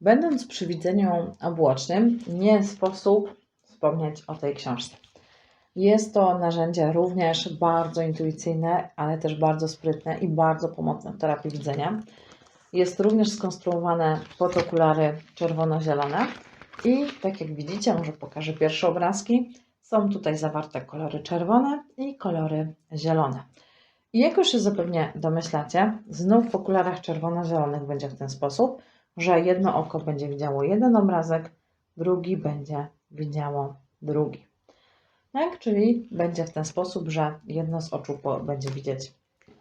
Będąc przy widzeniu obłocznym, nie sposób wspomnieć o tej książce. Jest to narzędzie również bardzo intuicyjne, ale też bardzo sprytne i bardzo pomocne w terapii widzenia. Jest również skonstruowane pod okulary czerwono-zielone i tak jak widzicie, może pokażę pierwsze obrazki, są tutaj zawarte kolory czerwone i kolory zielone. I jak już się zapewne domyślacie, znów w okularach czerwono-zielonych będzie w ten sposób, że jedno oko będzie widziało jeden obrazek, drugi będzie widziało drugi. Tak? Czyli będzie w ten sposób, że jedno z oczu będzie widzieć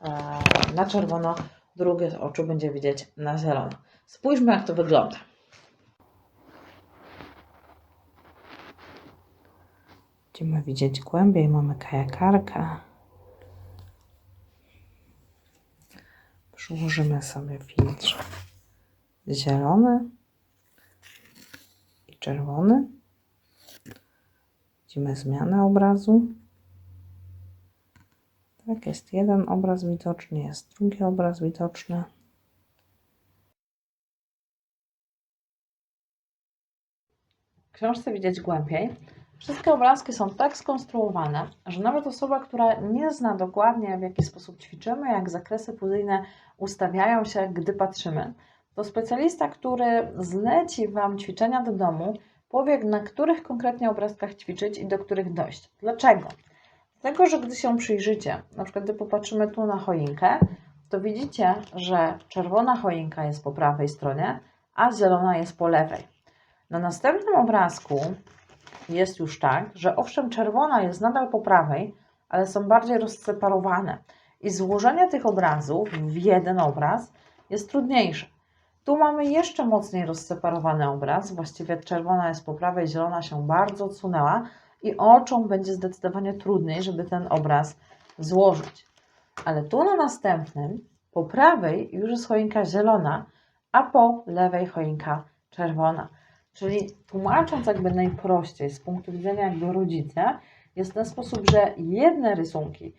e, na czerwono, drugie z oczu będzie widzieć na zielono. Spójrzmy, jak to wygląda. Będziemy widzieć głębiej, mamy kajakarkę. Przyłożymy sobie filtr zielony i czerwony. Widzimy zmianę obrazu. Tak, jest jeden obraz widoczny, jest drugi obraz widoczny. W książce widać głębiej. Wszystkie obrazki są tak skonstruowane, że nawet osoba, która nie zna dokładnie, w jaki sposób ćwiczymy, jak zakresy fuzyjne ustawiają się, gdy patrzymy, to specjalista, który zleci Wam ćwiczenia do domu, powie, na których konkretnie obrazkach ćwiczyć i do których dojść. Dlaczego? Dlatego, że gdy się przyjrzycie, na przykład gdy popatrzymy tu na choinkę, to widzicie, że czerwona choinka jest po prawej stronie, a zielona jest po lewej. Na następnym obrazku jest już tak, że owszem, czerwona jest nadal po prawej, ale są bardziej rozseparowane. I złożenie tych obrazów w jeden obraz jest trudniejsze. Tu mamy jeszcze mocniej rozseparowany obraz. Właściwie czerwona jest po prawej, zielona się bardzo odsunęła i oczom będzie zdecydowanie trudniej, żeby ten obraz złożyć. Ale tu na następnym, po prawej już jest choinka zielona, a po lewej choinka czerwona. Czyli tłumacząc jakby najprościej z punktu widzenia jakby rodzica, jest ten sposób, że jedne rysunki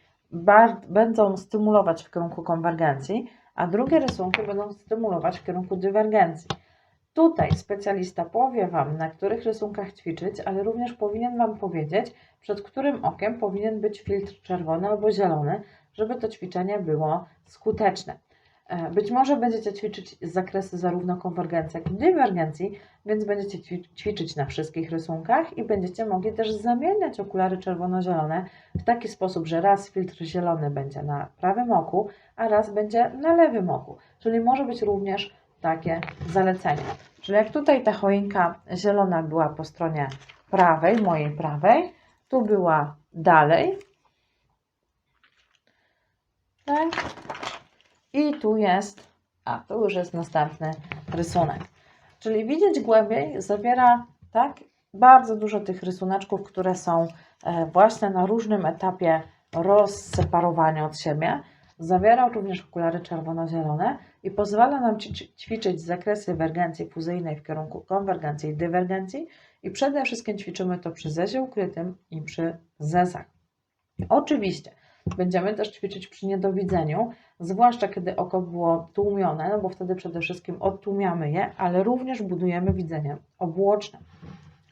będą stymulować w kierunku konwergencji, a drugie rysunki będą stymulować w kierunku dywergencji. Tutaj specjalista powie Wam, na których rysunkach ćwiczyć, ale również powinien Wam powiedzieć, przed którym okiem powinien być filtr czerwony albo zielony, żeby to ćwiczenie było skuteczne. E, Być może będziecie ćwiczyć zakresy zarówno konwergencji, jak i dywergencji, więc będziecie ćwi- ćwiczyć na wszystkich rysunkach i będziecie mogli też zamieniać okulary czerwono-zielone w taki sposób, że raz filtr zielony będzie na prawym oku, a raz będzie na lewym oku. Czyli może być również takie zalecenie. Czyli jak tutaj ta choinka zielona była po stronie prawej, mojej prawej, tu była dalej. Tak. I tu jest, a tu już jest następny rysunek. Czyli widzieć głębiej zawiera tak bardzo dużo tych rysuneczków, które są e, właśnie na różnym etapie rozseparowania od siebie. Zawiera również okulary czerwono-zielone i pozwala nam ćwi- ćwiczyć zakresy wergencji fuzyjnej w kierunku konwergencji i dywergencji i przede wszystkim ćwiczymy to przy zezie ukrytym i przy zezach. Oczywiście będziemy też ćwiczyć przy niedowidzeniu, zwłaszcza kiedy oko było tłumione, no bo wtedy przede wszystkim odtłumiamy je, ale również budujemy widzenie obłoczne.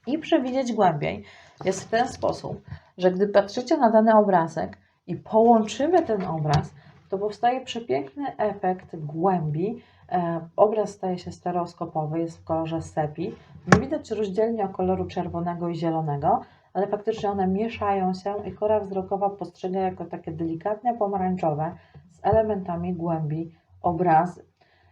I przewidzieć głębiej jest w ten sposób, że gdy patrzycie na dany obrazek i połączymy ten obraz, to powstaje przepiękny efekt głębi. E, obraz staje się stereoskopowy, jest w kolorze sepi. Nie widać rozdzielnie koloru czerwonego i zielonego, ale faktycznie one mieszają się i kora wzrokowa postrzega jako takie delikatnie pomarańczowe z elementami głębi obrazy.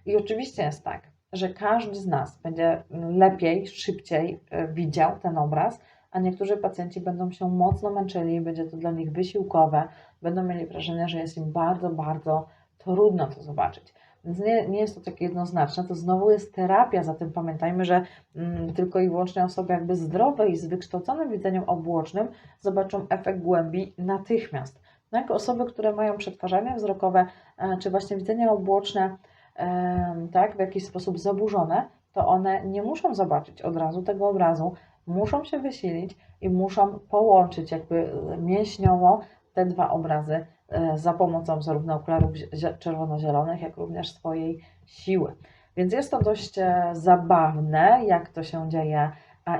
I oczywiście jest tak, że każdy z nas będzie lepiej, szybciej e, widział ten obraz, a niektórzy pacjenci będą się mocno męczyli, będzie to dla nich wysiłkowe, będą mieli wrażenie, że jest im bardzo, bardzo trudno to zobaczyć. Więc nie, nie jest to takie jednoznaczne, to znowu jest terapia, zatem pamiętajmy, że mm, tylko i wyłącznie osoby jakby zdrowe i z wykształconym widzeniem obłocznym zobaczą efekt głębi natychmiast. No jak osoby, które mają przetwarzanie wzrokowe, e, czy właśnie widzenie obłoczne, em, tak, w jakiś sposób zaburzone, to one nie muszą zobaczyć od razu tego obrazu, muszą się wysilić i muszą połączyć jakby mięśniowo te dwa obrazy e, za pomocą zarówno okularów zie- czerwono-zielonych, jak również swojej siły. Więc jest to dość e, zabawne, jak to się dzieje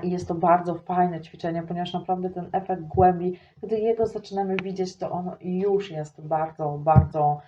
i jest to bardzo fajne ćwiczenie, ponieważ naprawdę ten efekt głębi, gdy jego zaczynamy widzieć, to on już jest bardzo, bardzo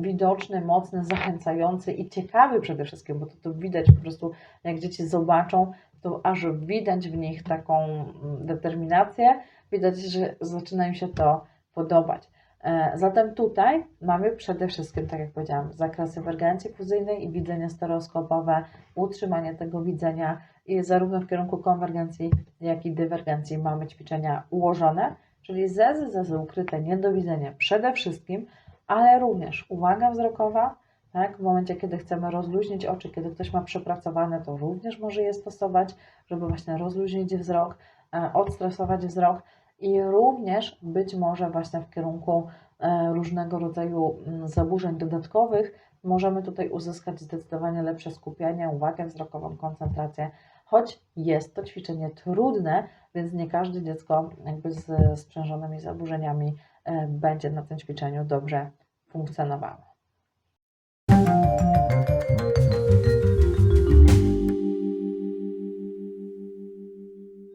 widoczny, mocny, zachęcający i ciekawy przede wszystkim, bo to, to widać po prostu, jak dzieci zobaczą, to aż widać w nich taką mm, determinację, widać, że zaczyna im się to podobać. E, Zatem tutaj mamy przede wszystkim, tak jak powiedziałam, zakres emergencji fuzyjnej i widzenie stereoskopowe, utrzymanie tego widzenia i zarówno w kierunku konwergencji, jak i dywergencji mamy ćwiczenia ułożone, czyli zezy ukryte, niedowidzenie przede wszystkim, ale również uwaga wzrokowa, tak, w momencie, kiedy chcemy rozluźnić oczy, kiedy ktoś ma przepracowane, to również może je stosować, żeby właśnie rozluźnić wzrok, e, odstresować wzrok i również być może właśnie w kierunku e, różnego rodzaju mm, zaburzeń dodatkowych możemy tutaj uzyskać zdecydowanie lepsze skupienie, uwagę wzrokową, koncentrację, choć jest to ćwiczenie trudne, więc nie każde dziecko jakby z sprzężonymi zaburzeniami e, będzie na tym ćwiczeniu dobrze funkcjonowało.